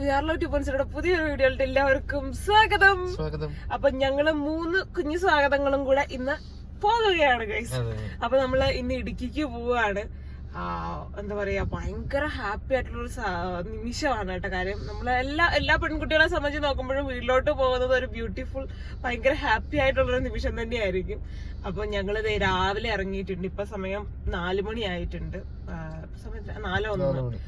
സുയാർലോ പുതിയൊരു വീഡിയോയിലോട്ട് എല്ലാവർക്കും സ്വാഗതം. സ്വാഗതം. അപ്പൊ ഞങ്ങൾ മൂന്ന് കുഞ്ഞു സ്വാഗതങ്ങളും കൂടെ ഇന്ന് പോകുകയാണ് ഗൈസ് അപ്പൊ നമ്മൾ ഇന്ന് ഇടുക്കിക്ക് പോവാണ്. എന്താ പറയാ ഭയങ്കര ഹാപ്പി ആയിട്ടുള്ള ഒരു നിമിഷമാണ് കേട്ടോ കാര്യം. നമ്മൾ എല്ലാ എല്ലാ പെൺകുട്ടികളെ സംബന്ധിച്ച് നോക്കുമ്പോഴും വീട്ടിലോട്ട് പോകുന്നത് ഒരു ബ്യൂട്ടിഫുൾ ഭയങ്കര ഹാപ്പി ആയിട്ടുള്ളൊരു നിമിഷം തന്നെയായിരിക്കും. അപ്പൊ ഞങ്ങൾ രാവിലെ ഇറങ്ങിയിട്ടുണ്ട്. ഇപ്പൊ സമയം നാലു മണി ആയിട്ടുണ്ട്. സമയം നാലോ ഒന്ന്.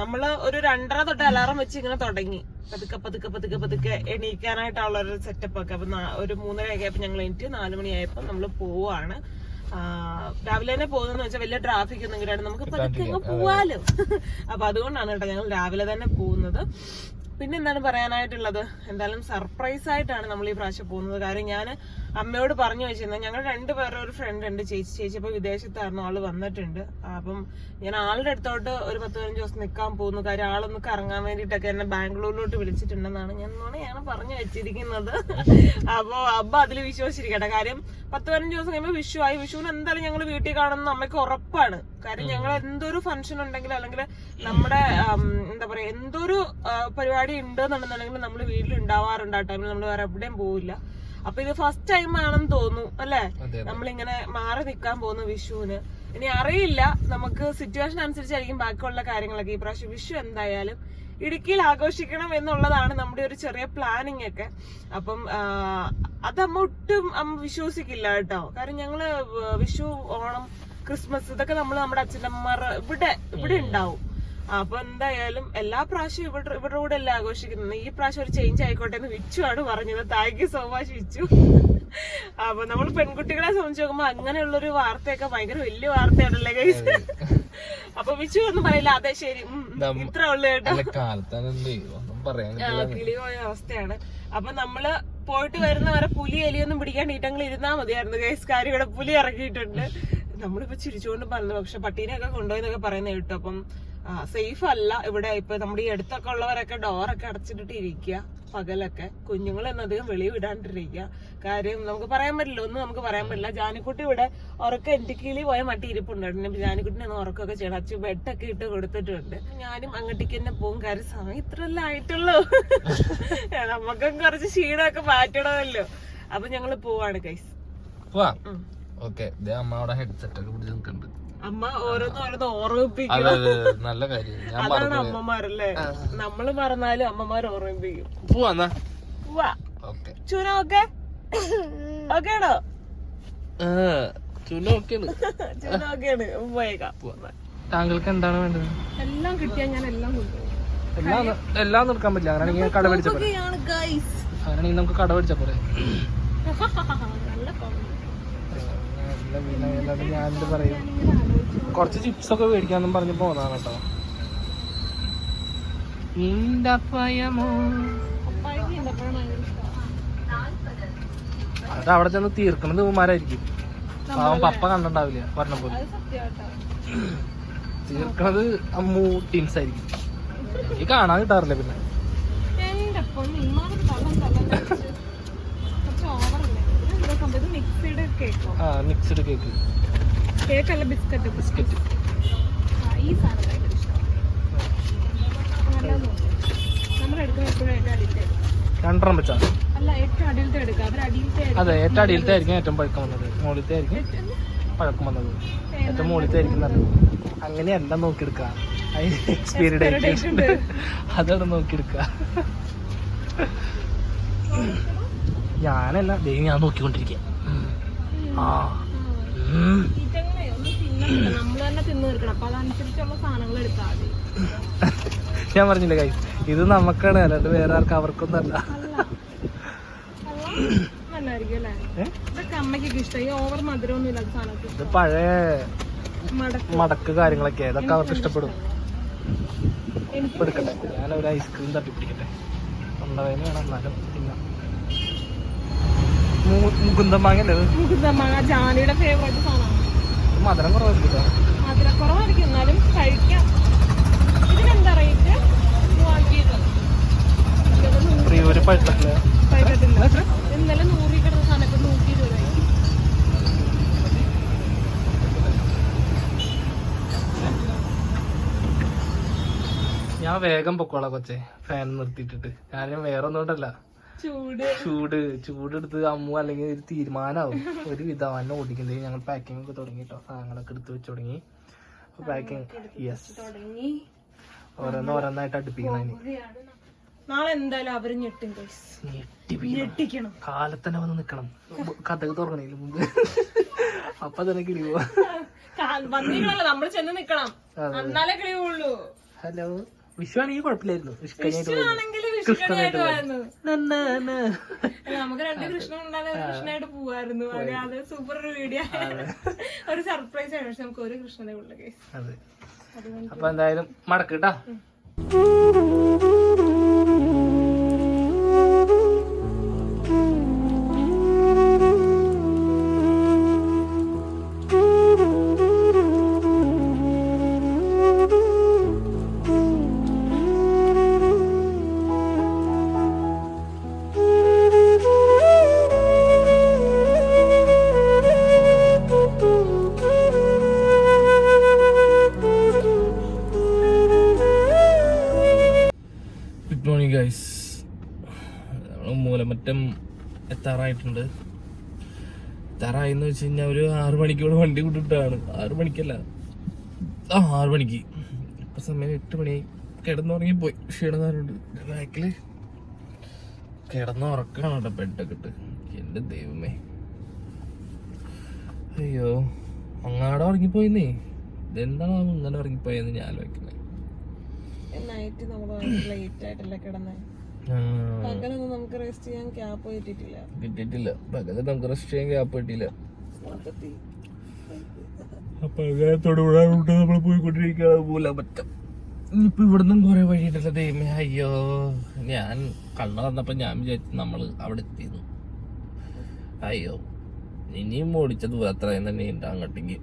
നമ്മൾ ഒരു രണ്ടര തൊട്ട് അലാറം വെച്ച് ഇങ്ങനെ തുടങ്ങി. പതുക്കെ പതുക്കെ പതുക്കെ പതുക്കെ എണീക്കാനായിട്ടുള്ള ഒരു സെറ്റപ്പ് ഒക്കെ. അപ്പൊ ഒരു മൂന്നര ആയപ്പോ ഞങ്ങൾ എണീറ്റ് നാലു മണിയായപ്പോ നമ്മൾ പോവാണ്. രാവിലെ തന്നെ പോകുന്ന വെച്ചാൽ വലിയ ട്രാഫിക് ഒന്നും കിട്ടാണ്ട് നമുക്ക് പതുക്കെ അങ്ങ് പോവാലോ. അപ്പൊ അതുകൊണ്ടാണ് കേട്ടോ ഞങ്ങൾ രാവിലെ തന്നെ പോകുന്നത്. പിന്നെ എന്താണ് പറയാനായിട്ടുള്ളത്? എന്തായാലും സർപ്രൈസ് ആയിട്ടാണ് നമ്മൾ ഈ പ്രാവശ്യം പോകുന്നത്. കാര്യം ഞാൻ അമ്മയോട് പറഞ്ഞു വെച്ചിരുന്നത് ഞങ്ങൾ രണ്ടുപേരുടെ ഒരു ഫ്രണ്ട് ഉണ്ട് ചേച്ചി. ചേച്ചി ഇപ്പൊ വിദേശത്തായിരുന്നു. ആൾ വന്നിട്ടുണ്ട്. അപ്പം ഞാൻ ആളുടെ അടുത്തോട്ട് ഒരു പത്ത് പതിനഞ്ച് ദിവസം നിൽക്കാൻ പോകുന്നു. കാര്യം ആളൊന്ന് കറങ്ങാൻ വേണ്ടിയിട്ടൊക്കെ എന്നെ ബാംഗ്ലൂരിലോട്ട് വിളിച്ചിട്ടുണ്ടെന്നാണ് ഞാൻ നുണയാണ് പറഞ്ഞു വെച്ചിരിക്കുന്നത്. അപ്പോൾ അബ്ബ അതിൽ വിശ്വസിച്ചിരിക്കട്ടെ. കാര്യം പത്ത് പതിനഞ്ച് ദിവസം കഴിയുമ്പോൾ വിഷു ആയി. വിഷുവിന് എന്തായാലും ഞങ്ങൾ വീട്ടിൽ കാണുന്ന അമ്മയ്ക്ക് ഉറപ്പാണ്. കാര്യം ഞങ്ങൾ എന്തൊരു ഫംഗ്ഷൻ ഉണ്ടെങ്കിലും അല്ലെങ്കിൽ നമ്മുടെ എന്താ പറയാ എന്തൊരു പരിപാടി ഉണ്ടെന്നുണ്ടെന്നുണ്ടെങ്കിൽ നമ്മൾ വീട്ടിൽ ഉണ്ടാവാറുണ്ട് ആ ടൈമിൽ നമ്മൾ വേറെ എവിടെയും പോവില്ല. അപ്പൊ ഇത് ഫസ്റ്റ് ടൈം ആണെന്ന് തോന്നുന്നു അല്ലേ? നമ്മളിങ്ങനെ മാറി നിൽക്കാൻ പോകുന്നു വിഷുവിന്. ഇനി അറിയില്ല നമുക്ക് സിറ്റുവേഷൻ അനുസരിച്ചായിരിക്കും ബാക്കിയുള്ള കാര്യങ്ങളൊക്കെ. ഈ പ്രാവശ്യം വിഷു എന്തായാലും ഇടുക്കിയിൽ ആഘോഷിക്കണം എന്നുള്ളതാണ് നമ്മുടെ ഒരു ചെറിയ പ്ലാനിങ് ഒക്കെ. അപ്പം ആ, അത് നമ്മ ഒട്ടും അമ്മ വിശ്വസിക്കില്ല കേട്ടോ. കാരണം ഞങ്ങൾ വിഷു ഓണം ക്രിസ്മസ് ഇതൊക്കെ നമ്മൾ നമ്മുടെ അച്ഛനമ്മമാർ ഇവിടെ ഇവിടെ ഉണ്ടാവും. അപ്പൊ എന്തായാലും എല്ലാ പ്രാവശ്യവും ഇവിടെ ഇവിടെ കൂടെ അല്ല ആഘോഷിക്കുന്നത്? ഈ പ്രാവശ്യം ഒരു ചേഞ്ച് ആയിക്കോട്ടെ എന്ന് വിച്ചു ആണ് പറഞ്ഞത്. Thank you so much Vichu. അപ്പൊ നമ്മൾ പെൺകുട്ടികളെ സംബന്ധിച്ച് നോക്കുമ്പോ അങ്ങനെയുള്ളൊരു വാർത്തയൊക്കെ ഭയങ്കര വലിയ വാർത്തയാണല്ലേ ഗൈസ് അപ്പൊ വിച്ചു ഒന്നും പറയില്ല. അതെ ശരി. ഇത്ര ഉള്ളു കേട്ടോ. കിളി പോയ അവസ്ഥയാണ്. അപ്പൊ നമ്മൾ പോയിട്ട് വരുന്നവരെ പുലി എലിയൊന്നും പിടിക്കാണ്ട് ഈറ്റങ്ങൾ ഇരുന്നാ മതിയായിരുന്നു ഗൈസ് കാര്യം ഇവിടെ പുലി ഇറങ്ങിയിട്ടുണ്ട് നമ്മളിപ്പോ ചിരിച്ചുകൊണ്ട് പറഞ്ഞു പക്ഷെ പട്ടീനെയൊക്കെ കൊണ്ടുപോയെന്നൊക്കെ പറയുന്ന കേട്ടോ. അപ്പം സേഫ് അല്ല. ഇവിടെ ഇപ്പൊ നമ്മുടെ ഈ അടുത്തൊക്കെ ഉള്ളവരൊക്കെ ഡോറൊക്കെ അടച്ചിട്ടിട്ട് ഇരിക്കുക പകലൊക്കെ. കുഞ്ഞുങ്ങൾ എന്നധികം വെളി വിടാണ്ടിരിക്കുക. കാര്യം നമുക്ക് പറയാൻ പറ്റില്ല. ഒന്നും നമുക്ക് പറയാൻ പറ്റില്ല. ജാനിക്കുട്ടി ഇവിടെ ഉറക്കം എന്റെ കീഴിൽ പോയ മട്ടി ഇരിപ്പുണ്ടായിരുന്നു ജാനിക്കുട്ടിനെ ഒന്ന് ഉറക്കമൊക്കെ ചെയ്യണം. അച്ഛൻ ബെഡൊക്കെ ഇട്ട് കൊടുത്തിട്ടുണ്ട്. ഞാനും അങ്ങോട്ടേക്ക് തന്നെ പോകും കാര്യം സമയം ഇത്രയല്ല ആയിട്ടുള്ളൂ. നമുക്കും കുറച്ച് ക്ഷീണമൊക്കെ മാറ്റണമല്ലോ. അപ്പൊ ഞങ്ങൾ പോവാണ് കൈസ് ഓക്കെ അമ്മ അവിടെ ഹെഡ്സെറ്റ് ഒക്കെ പിടിച്ച് നിൽക്കുന്നുണ്ട്. അമ്മ ഓരോന്ന് ഓരോന്ന് ഓർമ്മിപ്പിക്കും. നല്ല കാര്യം. ഞാൻ അതാണ് അമ്മമാരല്ലേ? നമ്മൾ പറഞ്ഞാലും അമ്മമാർ ഓർമ്മിപ്പിക്കും. പോവാന്നാ വാ ഓക്കെ. ചൂന ഓക്കെ? ഓക്കെ ആണോ ചുനോക്കാണ് ചൂന ഓക്കെയാണ് പോയേക്കാം. താങ്കൾക്ക് എന്താണ് വേണ്ടത്? എല്ലാം കിട്ടിയാ ഞാൻ എല്ലാം കൊണ്ടുപോകും എല്ലാം എല്ലാം നിർക്കാൻ പറ്റില്ല. അങ്ങനെയാണെങ്കിൽ കട പിടിച്ച ഓക്കെയാണ് അങ്ങനെയാണെങ്കിൽ നമുക്ക് കട പിടിച്ച. നല്ല പിന്നെ അല്ലാതെ ഞാൻ എന്ത് പറയും. കുറച്ച് ചിപ്സ് ഒക്കെ മേടിക്കാന്നും പറഞ്ഞ് പോന്നതാണ് കേട്ടോ. അത് അവിടെ ചെന്ന് തീർക്കണത് ഉമാരായിരിക്കും പാവം പപ്പ കണ്ടിട്ടുണ്ടാവില്ല? പറഞ്ഞ പോലെ. തീർക്കണത് അമ്മു ടീംസ് ആയിരിക്കും. ഈ കാണാൻ കിട്ടാറില്ല പിന്നെ എന്റെ പൊന്ന് ഇമ്മാതിരി തള്ളം തള്ളം കഴിച്ച് കുറച്ച് ഓവറല്ലേ ഇതെന്താ സംഭവം ഇത് മിക്സിയുടെ കേക്കോ? ആ മിക്സ്ഡ് കേക്ക്. കേക്കല്ല ബിസ്ക്കറ്റ്. ബിസ്ക്കറ്റ്. ഈ സാധനം ഭയങ്കര ഇഷ്ടമാണ് നമ്മൾ എടുക്കുന്ന എപ്പോഴും ഏറ്റവും അടിയിലത്തെ എടുക്കുക. രണ്ടെണ്ണം വെച്ചാ അല്ല ഏറ്റവും അടിയിലത്തെ എടുക്കുക. അവർ അടിയിലത്തെ അതെ ഏറ്റവും അടിയിലത്തെ ആയിരിക്കും ഏറ്റവും പഴക്കം വന്നത്. മുകളിലത്തെ ആയിരിക്കും പഴക്കം വന്നത്. ഏറ്റവും മുകളിലത്തെ ആയിരിക്കും നല്ലത്. അങ്ങനെയല്ല നോക്കിയെടുക്കുക. അതിന് എക്സ്പയറി ഡേറ്റ് ഉണ്ട്. അതാണ് നോക്കിയെടുക്കുക. ഞാനല്ല ദൈവം ഞാൻ നോക്കിക്കൊണ്ടിരിക്കുക ഞാൻ പറഞ്ഞില്ലേ കൈ ഇത് നമുക്കാണ് അല്ലാണ്ട് വേറെ ആർക്കും അവർക്കൊന്നും അല്ല? ഇത് പഴയ മടക്ക്. കാര്യങ്ങളൊക്കെ ഇതൊക്കെ അവർക്ക് ഇഷ്ടപ്പെടും. എടുക്കട്ടെ. ഞാൻ ഒരു ഐസ്ക്രീം തട്ടിപ്പിടിക്കട്ടെ. തൊണ്ടവേദന വേണം എന്നാലും തിന്നാം. മു- മാങ്ങ ജാനിയുടെ ഫേവറേറ്റ് സാധനമാണ് മധുരം കുറവായിരിക്കും കേട്ടോ. മധുരക്കുറവായിരിക്കും എന്നാലും കഴിക്കാം. ഇതിനെന്താ റേറ്റ് ഒരു പ്രിയൂര് പഴുത്തല്ലേ ഇന്നലെ നൂറി കിടന്ന നൂറ്റി ഞാൻ വേഗം പൊക്കോളാം കൊച്ചേ. ഫാൻ നിർത്തിയിട്ടിട്ട്. കാര്യം വേറെ ഒന്നും കൊണ്ടല്ല. ചൂട്. ചൂട്. ചൂടെടുത്ത് അമ്മു അല്ലെങ്കിൽ ഒരു തീരുമാനമാവും ഒരു വിധവാനെ ഓടിക്കുന്നത്. ഞങ്ങൾ പാക്കിംഗ് ഒക്കെ തുടങ്ങി. കേട്ടോ സാധനങ്ങളൊക്കെ എടുത്ത് വെച്ച് തുടങ്ങി. പാക്കിംഗ് യെസ് ഓരോന്ന് ഓരോന്നായിട്ട് അടുപ്പിക്കണം നാളെ എന്തായാലും അവർ ഞെട്ടും. ഞെട്ടിക്കണം. കാലത്തന്നെ വന്ന് നിക്കണം. കഥകൾ തുറക്കണേൽ മുമ്പ്. അപ്പൊ തന്നെ കിളി പോവാ. വന്നികളല്ല നമ്മൾ ചെന്ന് നിക്കണം. എന്നാലേ കിളിയുള്ളൂ. ഹലോ. വിഷുവാണെങ്കിൽ കുഴപ്പമില്ലായിരുന്നു. വിഷുക്കഞ്ഞായിട്ട് ആണെങ്കിൽ നമുക്ക് രണ്ട് കൃഷ്ണൻ ഉണ്ടാകുന്ന ഒരു കൃഷ്ണനായിട്ട് പോവായിരുന്നു. അതെ അത് സൂപ്പർ ഒരു വീഡിയോ ഒരു സർപ്രൈസ് ആണ്. പക്ഷെ നമുക്ക് ഒരു കൃഷ്ണനെ ഉള്ളു അപ്പൊ എന്തായാലും മടക്കിട്ടാ ഗുഡ് എത്താറായിട്ടുണ്ട് എത്താറായെന്ന് വെച്ച് കഴിഞ്ഞാൽ ഒരു ആറു മണിക്കൂടെ വണ്ടി വിട്ടിട്ടാണ്. ആറു മണിക്കല്ല. ആ ആറു മണിക്ക്. ഇപ്പൊ സമയം എട്ട് മണിയായി കിടന്നുറങ്ങിപ്പോയി ക്ഷീണതാരുണ്ട് ബാക്കിൽ കിടന്നുറക്കാണ് കേട്ടോ ബെഡൊക്കെ ഇട്ട് എന്റെ ദൈവമേ. അയ്യോ. അങ്ങാടെ ഉറങ്ങിപ്പോയിന്നേ? ഇതെന്താണ് ഇങ്ങനെ ഉറങ്ങിപ്പോയെന്ന് ഞാൻ ആലോചിക്കുന്നത് നമ്മൾ ലേറ്റ് ആയിട്ടല്ല കിടന്നേ? പകലൊന്നും നമുക്ക് റെസ്റ്റ് ചെയ്യാൻ ക്യാപ്പ് കിട്ടിയിട്ടില്ല കിട്ടിയിട്ടില്ല പകൽ നമുക്ക് റെസ്റ്റ് ചെയ്യാൻ ക്യാപ്പ് കിട്ടിയില്ല. അപ്പൊ അങ്ങനെ നമ്മൾ പറ്റം ഇനിയിപ്പോ ഇവിടുന്നും കുറെ വഴിയുണ്ടല്ലോ ദൈവമേ അയ്യോ. ഞാൻ കണ്ണു വന്നപ്പോ ഞാൻ വിചാരിച്ചു നമ്മൾ അവിടെ എത്തിയിരുന്നു. അയ്യോ. ഇനിയും ഓടിച്ചത് അത്രയും തന്നെ ഉണ്ട് അങ്ങോട്ടേക്ക്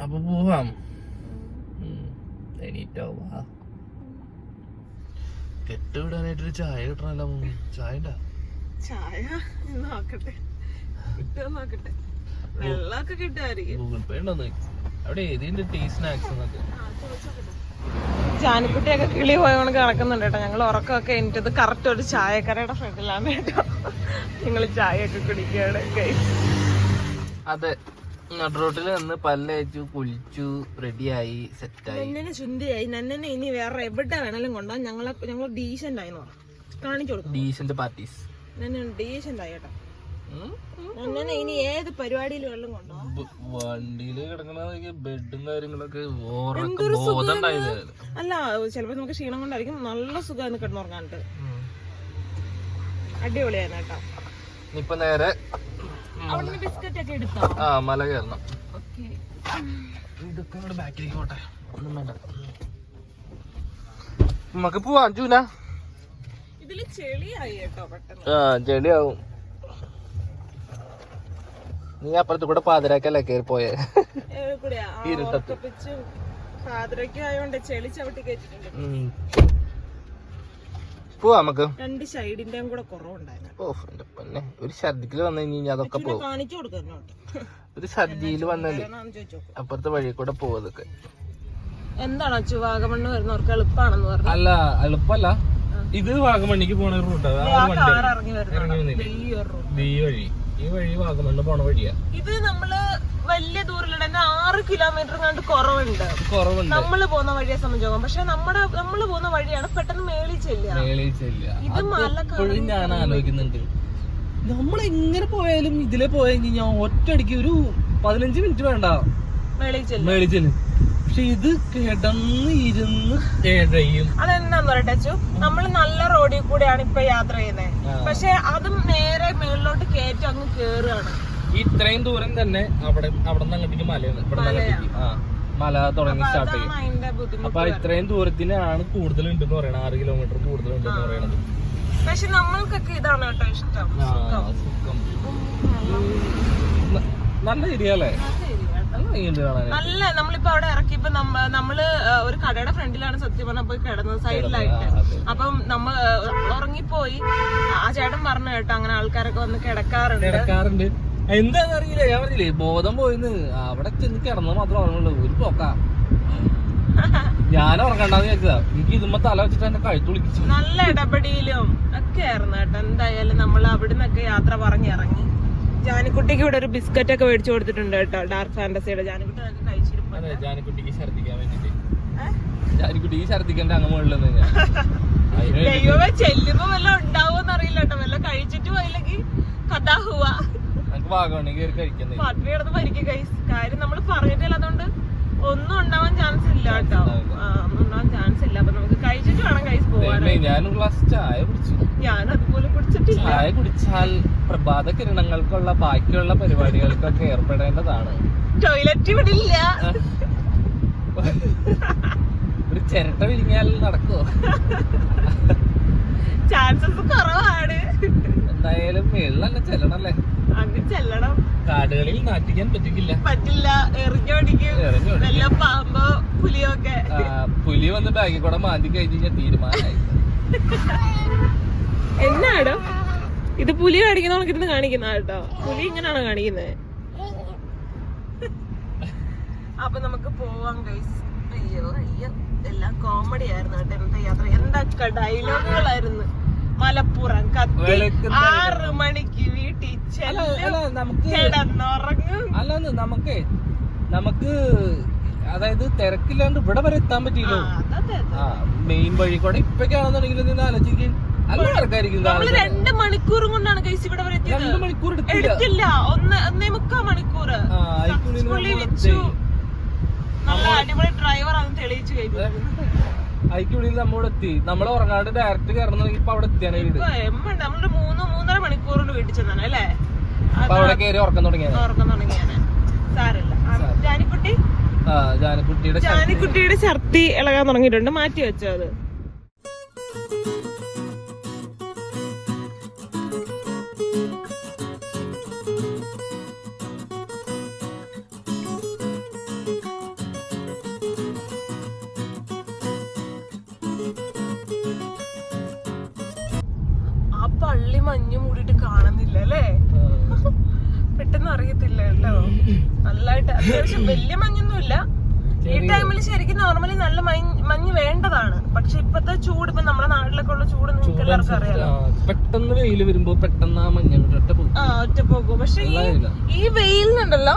അപ്പൊ പോവാം. ഉം. കെട്ടുവിടാനായിട്ടൊരു ചായ കിട്ടണല്ലോ ചായ ഉണ്ടാ ചായ നോക്കട്ടെ കിട്ടുമോ നോക്കട്ടെ വെള്ളമൊക്കെ കിട്ടുമായിരിക്കും. ഗൂഗിൾ പേ ഉണ്ടോ അവിടെ ഏതിന്റെ ടീ സ്നാക്സ് എന്നൊക്കെ? ജാനിക്കുട്ടിയൊക്കെ കിളി പോയോണ്ട് കിടക്കുന്നുണ്ട് കേട്ടോ. ഞങ്ങൾ ഉറക്കമൊക്കെ എനിക്കത് കറക്റ്റ് ഒരു ചായക്കരയുടെ ഫ്രണ്ടിലാണ് കേട്ടോ. നിങ്ങൾ ചായയൊക്കെ കുടിക്കുകയാണ് അതെ. നടുറോട്ടിൽ നിന്ന് പല്ലയച്ചു കുളിച്ചു റെഡിയായി സെറ്റായി നന്നനെ ചുന്തിയായി നന്നനെ ഇനി വേറെ എവിടെ വേണേലും കൊണ്ടാ ഞങ്ങളെ ഞങ്ങൾ ഡീസന്റ് ആയി കാണിച്ചു കൊടുക്കും. ഡീസന്റ് പാർട്ടീസ് നന്നെ ഡീസന്റ് ആയി കേട്ടോ. നന്നനെ ഇനി ഏത് പരിപാടിയിൽ വെള്ളം കൊണ്ടോ വണ്ടിയിൽ കിടക്കണ ബെഡും കാര്യങ്ങളൊക്കെ അല്ല ചിലപ്പോ നമുക്ക് ക്ഷീണം കൊണ്ടായിരിക്കും. നല്ല സുഖം കിടന്നുറങ്ങാനിട്ട് അടിപൊളിയാണ് കേട്ടോ. ഇപ്പൊ നേരെ ആ മല കയറണം ഓക്കെ. ഇതൊക്കെ ഇങ്ങോട്ട് ബാക്കിലേക്ക് പോട്ടെ. ഒന്നും വേണ്ട. നമുക്ക് പോവാ ജൂന. ഇതിൽ ചെളിയായി കേട്ടോ പെട്ടെന്ന്. ആ ചെളിയാവും. നീ അപ്പുറത്ത് കൂടെ പാതിരാക്കല്ലേ കയറി പോയേ? ഇരുട്ടത്ത്. പാതിരക്കായോണ്ട് ചെളി ചവിട്ടി കയറ്റിട്ടുണ്ട്. ഉം. പോവാ നമുക്ക്. രണ്ട് സൈഡിന്റെയും കൂടെ കുറവുണ്ടായിരുന്നു. ഓ എന്റെ പൊന്നെ. ഒരു ഛർദിക്കൽ വന്നു കഴിഞ്ഞാൽ അതൊക്കെ പോകും കാണിച്ചു കൊടുക്കുന്നോട്ട് ഒരു ഛർദിയിൽ വന്നാൽ അപ്പുറത്തെ വഴി കൂടെ പോവതൊക്കെ എന്താണ് അച്ചു വാഗമണ്ണ് വരുന്നവർക്ക് എളുപ്പമാണെന്ന് പറഞ്ഞു? അല്ല എളുപ്പല്ല. ഇത് വാഗമണ്ണിക്ക് പോണ ഒരു road. ഈ വഴി ഈ വഴി വാഗമണ്ണ് പോണ വഴിയാ. ഇത് നമ്മൾ വലിയ ദൂരമില്ല. തന്നെ ആറ് കിലോമീറ്റർ കണ്ട് കുറവുണ്ട്. കുറവുണ്ട്. നമ്മൾ പോകുന്ന വഴിയെ സംബന്ധിച്ചോക്കാം പക്ഷെ നമ്മുടെ നമ്മൾ പോകുന്ന വഴിയാണ് പെട്ടെന്ന് മേളിൽ ചെല്ലുക. ഇത് ഞാൻ ആലോചിക്കുന്നുണ്ട്. നമ്മൾ എങ്ങനെ പോയാലും ഇതിലെ പോയെങ്കിൽ ഞാൻ ഒറ്റയടിക്ക് ഒരു പതിനഞ്ച് മിനിറ്റ് വേണ്ട. മേളിൽ ചെല്ലും. പക്ഷെ ഇത് കിടന്ന് ഇരുന്ന് ഏഴയും അതെന്താന്ന് പറയട്ടെ നമ്മൾ നല്ല റോഡിൽ കൂടെയാണ് ഇപ്പൊ യാത്ര ചെയ്യുന്നത്. പക്ഷെ അതും നേരെ മേളിലോട്ട് കയറ്റി അങ്ങ് കേറുകയാണ്. ഇത്രയും ദൂരം തന്നെ അവിടെ അവിടെ നിന്ന് അങ്ങോട്ടേക്ക് മലയാണ്. ഇവിടെ അങ്ങോട്ടേക്ക് ആ മല തുടങ്ങി സ്റ്റാർട്ട് ചെയ്യും. അപ്പൊ ഇത്രയും ദൂരത്തിനാണ് കൂടുതൽ ഉണ്ടെന്ന് പറയണത്. ആറ് കിലോമീറ്റർ കൂടുതൽ ഉണ്ടെന്ന് പറയണത്. പക്ഷെ നമ്മൾക്കൊക്കെ ഇതാണ് കേട്ടോ ഇഷ്ടം. നല്ല ഏരിയ അല്ലേ? നല്ല നമ്മളിപ്പോ അവിടെ ഇറക്കിയപ്പോ നമ്മൾ ഒരു കടയുടെ ഫ്രണ്ടിലാണ് സത്യം പറഞ്ഞ പോയി കിടന്നത് സൈഡിലായിട്ട്. അപ്പം നമ്മ നമ്മൾ ഉറങ്ങിപ്പോയി. ആ ചേട്ടൻ പറഞ്ഞു കേട്ടോ അങ്ങനെ ആൾക്കാരൊക്കെ വന്ന് കിടക്കാറുണ്ട്. കിടക്കാറുണ്ട്. എന്താന്ന് അറിയില്ല. ഞാൻ പറഞ്ഞില്ലേ ബോധം പോയിന്ന്. അവിടെ ചെന്ന് കിടന്നത് മാത്രം ഉറങ്ങുള്ളൂ. ഒരു പോക്ക. ഞാൻ ഉറങ്ങണ്ടെന്ന് വിചാരിച്ചതാ. എനിക്ക് ഇതുമ്പോ തല വെച്ചിട്ട് എന്റെ കഴുത്ത് വിളിച്ചു. നല്ല ഇടപെടിയിലും ഒക്കെ ആയിരുന്നു കേട്ടോ. എന്തായാലും നമ്മൾ അവിടുന്നൊക്കെ യാത്ര പറഞ്ഞു ഇറങ്ങി. ജാനിക്കുട്ടിക്ക് ഇവിടെ ഒരു ബിസ്ക്കറ്റ് ഒക്കെ മേടിച്ചു കൊടുത്തിട്ടുണ്ട് കേട്ടോ ഡാർക്ക് ഫാന്റസിയുടെ ജാനിക്കുട്ടി അതെ ജാനിക്കുട്ടിക്ക് ഛർദിക്കാൻ വേണ്ടിട്ട്? ജാനിക്കുട്ടിക്ക് ഛർദിക്കണ്ട അങ്ങ് മുകളിൽ ദൈവമേ ചെല്ലുമ്പോ വല്ല ഉണ്ടാവോന്ന് അറിയില്ല കേട്ടോ. വല്ല കഴിച്ചിട്ട് പോയില്ലെങ്കിൽ കഥാ പട്ടിണി കിടന്ന് കൈസ് കാര്യം നമ്മൾ പറഞ്ഞിട്ടില്ല അതുകൊണ്ട് ഒന്നും ഉണ്ടാവാൻ ചാൻസ് ഇല്ല കേട്ടോ. ഒന്നും ഉണ്ടാവാൻ ചാൻസ് ഇല്ല. അപ്പൊ നമുക്ക് കഴിച്ചിട്ട് വേണം പോവാൻ ഗ്ലാസ് ചായ കുടിച്ചു. ഞാൻ അതുപോലെ കുടിച്ചിട്ടില്ല. ചായ കുടിച്ചാൽ പ്രഭാത കിരണങ്ങൾക്കുള്ള ബാക്കിയുള്ള പരിപാടികൾക്കൊക്കെ ഏർപ്പെടേണ്ടതാണ്. ടോയ്ലറ്റ് ഇവിടെ ഇല്ല ഒരു ചിരട്ട വിരിഞ്ഞാൽ നടക്കോ ചാൻസസ് കുറവാണ്. എന്തായാലും മേളിലല്ല ചെല്ലണല്ലേ? അങ്ങ് ചെല്ലണം. കാടുകളിൽ നാട്ടിക്കാൻ പറ്റില്ല. പറ്റില്ല എറിഞ്ഞോടിക്കും. വല്ല പാമ്പോ പുലിയോ ഒക്കെ. പുലി വന്ന് ബാഗിൽ കൂടെ മാന്തി കഴിഞ്ഞ് കഴിഞ്ഞാൽ തീരുമാനമായി. എന്നാടോ ഇത് പുലി കാണിക്കുന്ന ഇരുന്ന് കാണിക്കുന്ന കേട്ടോ. പുലി ഇങ്ങനെയാണോ കാണിക്കുന്നത്? അപ്പൊ നമുക്ക് പോവാം ഗൈസ് അയ്യോ അയ്യോ. എല്ലാം കോമഡി ആയിരുന്നു കേട്ടോ. എന്താ യാത്ര? എന്താ ഡയലോഗുകളായിരുന്നു മലപ്പുറം കത്തി ആറ് മണിക്ക് വീട്ടിൽ അല്ല നമുക്ക് കിടന്നുറങ്ങും. അല്ലെന്ന് നമുക്ക് നമുക്ക് അതായത് തിരക്കില്ലാണ്ട് ഇവിടെ വരെ എത്താൻ പറ്റിയില്ലോ? മെയിൻ വഴി കൂടെ ഇപ്പൊക്കെയാണെന്നുണ്ടെങ്കിൽ നിന്ന് ആലോചിക്കും. രണ്ട് മണിക്കൂർ കൊണ്ടാണ് ഗൈസ് ഇവിടെ വരെ എത്തിയത്. എടുത്തില്ല. ഒന്ന് ഒന്നേ മുക്കാ മണിക്കൂർ. വെച്ചു. നല്ല അടിപൊളി ഡ്രൈവർ ആണ് തെളിയിച്ചു കഴിഞ്ഞു. അതിക്കുള്ളിൽ നമ്മോട് എത്തി. നമ്മൾ ഉറങ്ങാണ്ട് ഡയറക്റ്റ് കയറണമെങ്കിൽ ഇപ്പൊ അവിടെ എത്തിയാണ് വീട്. നമ്മളൊരു മൂന്ന് മൂന്നര മണിക്കൂറിന് വീട്ടിൽ ചെന്നാണ് അല്ലേ? അവിടെ കയറി ഉറക്കം തുടങ്ങിയത്. ഉറക്കം തുടങ്ങിയാണ് സാരല്ല ജാനിക്കുട്ടി? ആ ജാനിക്കുട്ടിയുടെ ജാനിക്കുട്ടിയുടെ ഛർദി ഇളകാൻ തുടങ്ങിയിട്ടുണ്ട്. മാറ്റി വെച്ചോ അത്. അറിയത്തില്ല കേട്ടോ. നല്ലതായിട്ട് അത്യാവശ്യം വലിയ മഞ്ഞൊന്നുമില്ല. ഈ ടൈമിൽ ശരിക്കും നോർമലി നല്ല മഞ്ഞ് വേണ്ടതാണ്. പക്ഷെ ഇപ്പത്തെ ചൂട് ഇപ്പൊ നമ്മുടെ നാട്ടിലൊക്കെ ഉള്ള ചൂട് നിങ്ങൾക്ക് എല്ലാവർക്കും അറിയാലോ. പെട്ടെന്ന് വെയിൽ വരുമ്പോ പെട്ടെന്ന് ആ മഞ്ഞ ഒറ്റ പോകും ആ ഒറ്റ പോകും. പക്ഷെ ഈ ഈ വെയിലിനുണ്ടല്ലോ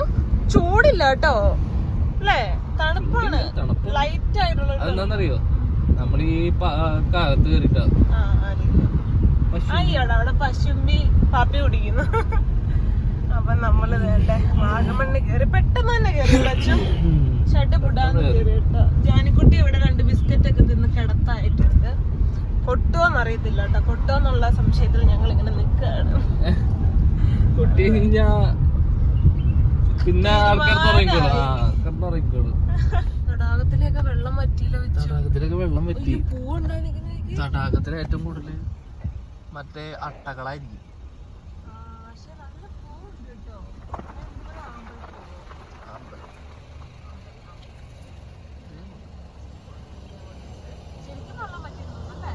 ചൂടില്ല കേട്ടോ. അല്ലേ? തണുപ്പാണ്. ലൈറ്റ് ആയിട്ടുള്ള എന്താണെന്നറിയോ നമ്മൾ ഈ കാലത്ത് കയറിട്ടാ അവിടെ പശുമ്പി പാപ്പി കുടിക്കുന്നു. അപ്പൊ നമ്മൾ വേണ്ടേ വാഗമണ്ണ് കയറി പെട്ടെന്ന് തന്നെ കയറി അച്ഛൻ. ഷഡ് പുടാന്ന് കയറി കേട്ടോ. ജാനിക്കുട്ടി ഇവിടെ രണ്ട് ബിസ്ക്കറ്റ് ഒക്കെ തിന്ന് കിടത്തായിട്ടുണ്ട്. കൊട്ടുവോന്ന് അറിയത്തില്ല കേട്ടോ. കൊട്ടുവോന്നുള്ള സംശയത്തിൽ ഞങ്ങൾ ഇങ്ങനെ നിക്കാണ് കുട്ടി പിന്നെ തടാകത്തിലേക്ക് വെള്ളം പറ്റിയില്ല തടാകത്തിലൊക്കെ വെള്ളം പറ്റി തടാകത്തിൽ ഏറ്റവും കൂടുതൽ മറ്റേ അട്ടകളായിരിക്കും പക്ഷെ നല്ല പൂവുണ്ട് കേട്ടോ ശരിക്കും വെള്ളം പറ്റിയിരുന്നല്ലേ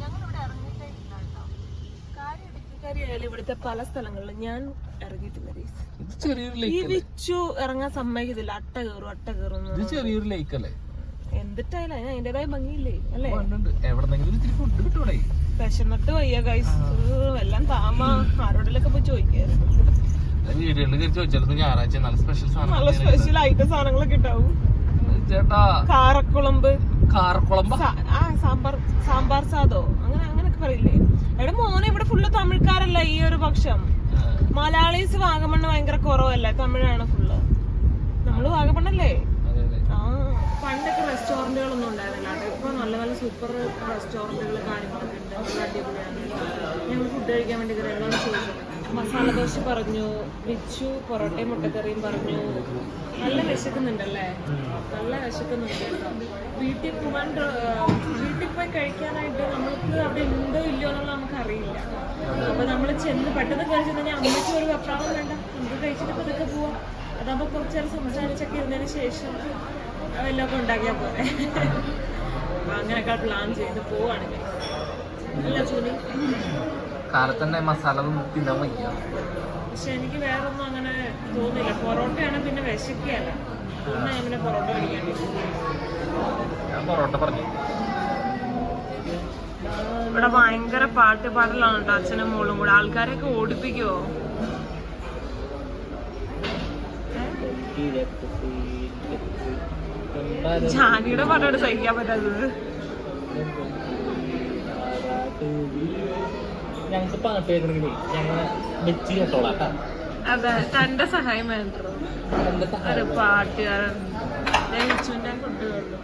ഞങ്ങളിവിടെ ഇറങ്ങിയിട്ടേ ഇല്ല കേട്ടോ ഇടുക്കിക്കാരിയായാലും ഇവിടുത്തെ പല സ്ഥലങ്ങളിലും ഞാൻ ഇറങ്ങിയിട്ടില്ല. ഇത് ചെറിയൊരു ഈ ലേക്ക് വിച്ചു ഇറങ്ങാൻ സമ്മതിക്കത്തില്ല. അട്ട കയറും അട്ട കയറും ഇത് ചെറിയൊരു ലേക്ക് അല്ലേ? എന്തിട്ടായാലും അതിന് അതിന്റേതായ ഭംഗിയില്ലേ? അല്ലേ? പണ്ടുണ്ട് എവിടെന്നെങ്കിലും ഇത്തിരി ഫുഡ് കിട്ടൂടെ വിശന്നിട്ട് വയ്യ ഗൈസ് എല്ലാം താമ. ആരോടെങ്കിലൊക്കെ പോയി ചോദിക്കായിരുന്നു വീടുകളിൽ കയറി ചോദിച്ചാലും ഞായറാഴ്ച നല്ല സ്പെഷ്യൽ നല്ല സാധനം സ്പെഷ്യൽ ഐറ്റം സാധനങ്ങളൊക്കെ ഉണ്ടാവും. ചേട്ടാ. കാറക്കുളമ്പ് കാറക്കുളമ്പ് സാ- ആ സാമ്പാർ സാമ്പാർ സാദോ അങ്ങനെ അങ്ങനൊക്കെ പറയില്ലേ? എടാ മോനെ ഇവിടെ ഫുള്ള് തമിഴ്ക്കാരല്ല ഈ ഒരു പക്ഷം? മലയാളീസ് വാഗമണ്ണ് ഭയങ്കര കുറവല്ലേ? തമിഴാണ് ഫുള്ള് നമ്മൾ വാഗമണ്ണല്ലേ? ആ പണ്ടൊക്കെ റെസ്റ്റോറന്റുകളൊന്നും ഉണ്ടായിരുന്നില്ല. ഇപ്പൊ നല്ല നല്ല സൂപ്പർ റെസ്റ്റോറന്റുകൾ കാര്യങ്ങളൊക്കെ ഉണ്ട്. അടിപൊളിയാണ്. ഞങ്ങൾ ഫുഡ് കഴിക്കാൻ വേണ്ടി കയറി എന്നോട് ചോദിച്ചു മസാല ദോശ പറഞ്ഞു വിച്ചു പൊറോട്ടയും മുട്ടക്കറിയും പറഞ്ഞു. നല്ല വിശക്കുന്നുണ്ടല്ലേ? നല്ല വിശക്കുന്നുണ്ട് കേട്ടോ. വീട്ടിൽ പോകാൻ വീട്ടിൽ പോയി കഴിക്കാനായിട്ട് നമുക്ക് അവിടെ ഉണ്ടോ ഇല്ലയോ എന്നുള്ള നമുക്ക് അറിയില്ല അപ്പൊ നമ്മൾ ചെന്ന് പെട്ടെന്ന് കയറി ചെന്ന് അമ്മയ്ക്ക് ഒരു വെപ്രാളം വേണ്ട. നമുക്ക് കഴിച്ചിട്ട് പതുക്കെ പോവാം. അതാകുമ്പോൾ കുറച്ച് നേരം സംസാരിച്ചൊക്കെ ഇരുന്നതിന് ശേഷം എല്ലാം ഉണ്ടാക്കിയാൽ പോലെ അപ്പൊ അങ്ങനെയൊക്കെ പ്ലാൻ ചെയ്ത് പോവാണെങ്കിൽ. അല്ല ചൂനി കാലത്തന്നെ മസാല ഒന്നും തിന്നാൻ വയ്യ. പക്ഷെ എനിക്ക് വേറൊന്നും അങ്ങനെ തോന്നില്ല പൊറോട്ടയാണ് പിന്നെ വിശക്കുകയല്ല. ഞാൻ പിന്നെ പൊറോട്ട കഴിക്കാൻ ഞാൻ പൊറോട്ട പറഞ്ഞു. ഇവിടെ ഭയങ്കര പാട്ട് പാടലാണ് കേട്ടോ അച്ഛനും മോളും കൂടെ. ആൾക്കാരെയൊക്കെ ഓടിപ്പിക്കുവോ? ജാനിയുടെ പാട്ടാണ് സഹിക്കാൻ പറ്റാത്തത്. ഞങ്ങൾക്ക് പാട്ട് കേൾക്കണമെങ്കിൽ ഞങ്ങൾ വെച്ച് കേട്ടോളാം കേട്ടോ അതെ തന്റെ സഹായം വേണ്ടോ ഒരു പാട്ടുകാരൻ. ലയിച്ചുവിന്റെ കുട്ടികളുണ്ട്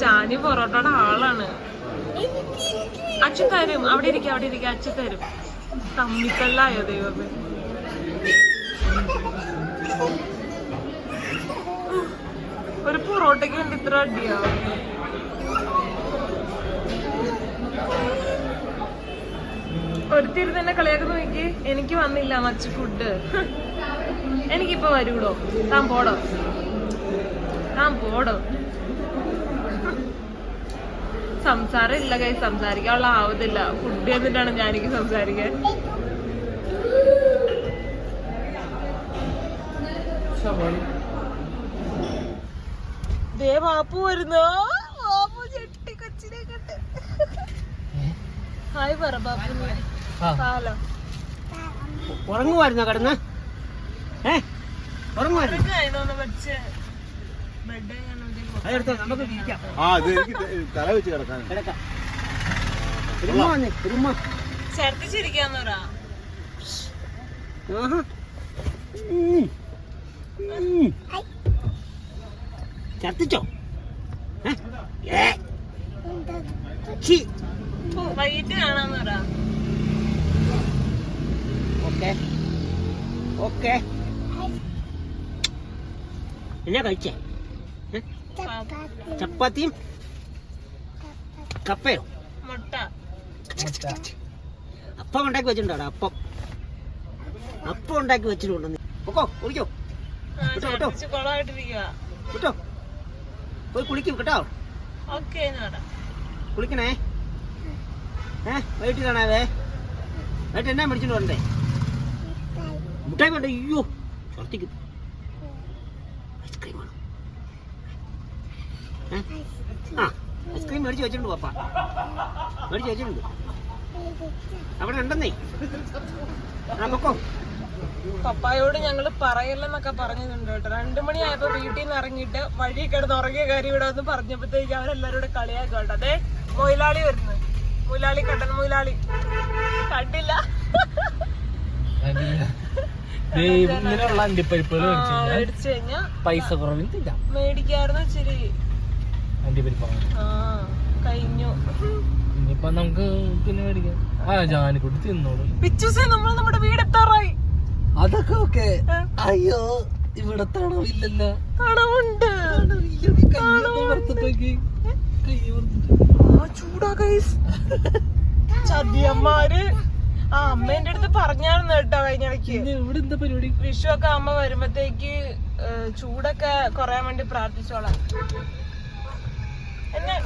ജാനി പൊറോട്ടയുടെ ആളാണ്. അച്ഛൻ തരും. അവിടെ ഇരിക്കും അവിടെ ഇരിക്കും. അച്ഛൻ തരും. തമ്മിക്കല്ലായോ ദൈവമേ? ഒരു പൊറോട്ടയ്ക്ക് വേണ്ടി ഇത്ര അടിയാ? ഒരുത്തിരുന്ന് എന്നെ കളിയാക്കുന്ന നോക്കി. എനിക്ക് വന്നില്ല മച്ച് ഫുഡ് എനിക്കിപ്പോ വരൂടോ? താൻ പോടോ? താൻ പോടോ? സംസാരം ഇല്ല കൈ സംസാരിക്കാനുള്ള ആവതില്ല ഫുഡ് എന്നിട്ടാണ് ഞാൻ എനിക്ക് സംസാരിക്കാൻ ദേ ബാപ്പു വരുന്നു. ബാപ്പു ചെട്ടി കൊച്ചിനെ കണ്ട്. ഹായ് പറ ഉറങ്ങുമായിരുന്നോ കിടന്ന്? ഏ? ഉറങ്ങുമായിരുന്നു? അതെടുത്തോ നമുക്ക് ഇരിക്കാം. ആ ഇത് എനിക്ക് തല വെച്ച് കിടക്കാൻ. കിടക്കാം. ഒരുമ വന്നേ ഒരുമ ഛർദിച്ചിരിക്കാന്ന് പറ. ആഹാ. ഉം. ഉം. ഛർദിച്ചോ ഏ? വൈകിട്ട് കാണാന്ന് പറ. ഓക്കെ. ഓക്കെ. എന്നാ കഴിച്ചേ? ചപ്പാത്തിയും. കപ്പയോ? മുട്ട. അപ്പം ഉണ്ടാക്കി വെച്ചിട്ടുണ്ടോ അപ്പം. അപ്പം ഉണ്ടാക്കി വെച്ചിട്ടുണ്ട് ഒക്കോ കുളിക്കോ. കേട്ടോ വിട്ടോ. കേട്ടോ പോയി കുളിക്കും കേട്ടോ. ഓക്കെ കുളിക്കണേ. ഏ വൈകിട്ട് കാണാവേ. വൈകിട്ട് എന്നാ മേടിച്ചിട്ട് വരണ്ടേ? മുട്ടായി വേണ്ട അയ്യോ ഛർദിക്കും ഐസ്ക്രീം വേണം. ഏ? ആ ഐസ്ക്രീം മേടിച്ച് വെച്ചിട്ടുണ്ട് പപ്പ. മേടിച്ച് വെച്ചിട്ടുണ്ട്. അവിടെ ഉണ്ടെന്നേ. ആ പൊക്കോ. പപ്പായോട് ഞങ്ങൾ പറയല്ലെന്നൊക്കെ പറഞ്ഞിട്ടുണ്ട് കേട്ടോ. രണ്ടു മണിയായപ്പോ വീട്ടിൽ നിന്ന് ഇറങ്ങിയിട്ട് വഴി കിടന്ന് ഉറങ്ങിയ കാര്യം ഇവിടെ വന്ന് പറഞ്ഞപ്പോഴത്തേക്ക് അവരെല്ലാരും കൂടെ കളിയാക്കും കേട്ടോ അതെ മൊയിലാളി വരുന്നു. മുലാളി കട്ടൻ മുലാളി. കണ്ടില്ല. ഇങ്ങനെയുള്ള അണ്ടിപ്പരിപ്പുകൾ മേടിച്ചു കഴിഞ്ഞാൽ കഴിഞ്ഞാ പൈസ കുറവിന് തിന്നാം. മേടിക്കായിരുന്നു ഇച്ചിരി. അണ്ടിപ്പരിപ്പാണ്. കഴിഞ്ഞു. ഇനിയിപ്പൊ നമുക്ക് പിന്നെ മേടിക്കാം. ആ ജാനിക്കുട്ടി തിന്നോളൂ. പിച്ചൂസേ നമ്മൾ നമ്മുടെ വീട് എത്താറായി. അതൊക്കെ ഓക്കെ? അയ്യോ ഇവിടെ തണവില്ലല്ലോ. കാണാമുണ്ട് ആ ചൂടാ ഗൈസ് ചതിയന്മാര്. ആ അമ്മേന്റെ അടുത്ത് പറഞ്ഞായിരുന്നു കേട്ടോ കഴിഞ്ഞ ഇടയ്ക്ക്. ഇവിടെ എന്താ പരിപാടി? വിഷു ഒക്കെ അമ്മ വരുമ്പത്തേക്ക് ചൂടൊക്കെ കുറയാൻ വേണ്ടി പ്രാർത്ഥിച്ചോളാം. എന്നെ